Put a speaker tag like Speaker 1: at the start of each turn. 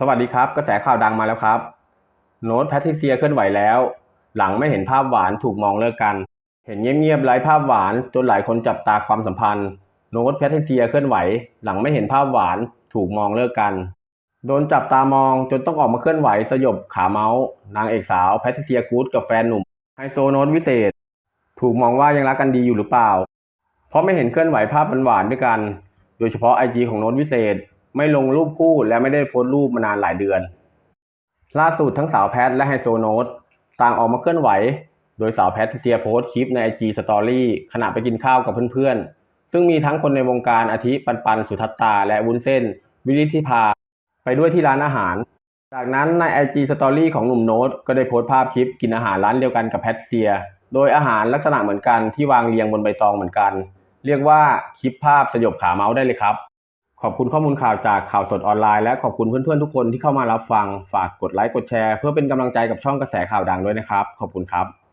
Speaker 1: สวัสดีครับ กระแสข่าวดังมาแล้วครับ โน้ตแพทริเซียเคลื่อนไหวแล้ว หลังไม่เห็นภาพหวานถูกมองเลิกกัน เห็นเงียบๆไร้ภาพหวานจนหลายคนจับตาความสัมพันธ์ โน้ตแพทริเซียเคลื่อนไหว หลังไม่เห็นภาพหวานถูกมองเลิกกัน โดนจับตามองจนต้องออกมาเคลื่อนไหวสยบขาเมาส์ นางเอกสาวแพทริเซียกูดกับแฟนหนุ่มไฮโซโน้ตวิเศษ ถูกมองว่ายังรักกันดีอยู่หรือเปล่า เพราะไม่เห็นเคลื่อนไหวภาพหวานๆด้วยกัน โดยเฉพาะไอจีของโน้ตวิเศษ ไม่ลงรูปคู่และไม่ได้โพสต์รูปมานานหลายเดือน ล่าสุดทั้งสาวแพทและไฮโซโน้ตต่างออกมาเคลื่อนไหว โดยสาวแพทเซียโพสต์คลิปในไอจีสตอรี่ขณะไปกินข้าวกับเพื่อนๆ ซึ่งมีทั้งคนในวงการอาทิปันปันสุทัตตา และวุ้นเส้น วิริธิภา ไปด้วยที่ร้านอาหาร จากนั้นในไอจีสตอรี่ของหนุ่มโน้ตก็ได้โพสต์ภาพคลิปกินอาหารร้านเดียวกันกับแพทเซีย โดยอาหารลักษณะเหมือนกันที่วางเรียงบนใบตองเหมือนกัน เรียกว่าคลิปภาพสยบขาเมาส์ได้เลยครับ ขอบคุณข้อมูลข่าวจากข่าวสดออนไลน์และขอบคุณเพื่อนๆทุกคนที่เข้ามารับฟัง ฝากกดไลค์กดแชร์ เพื่อเป็นกำลังใจกับช่องกระแสข่าวดังด้วยนะครับ ขอบคุณครับ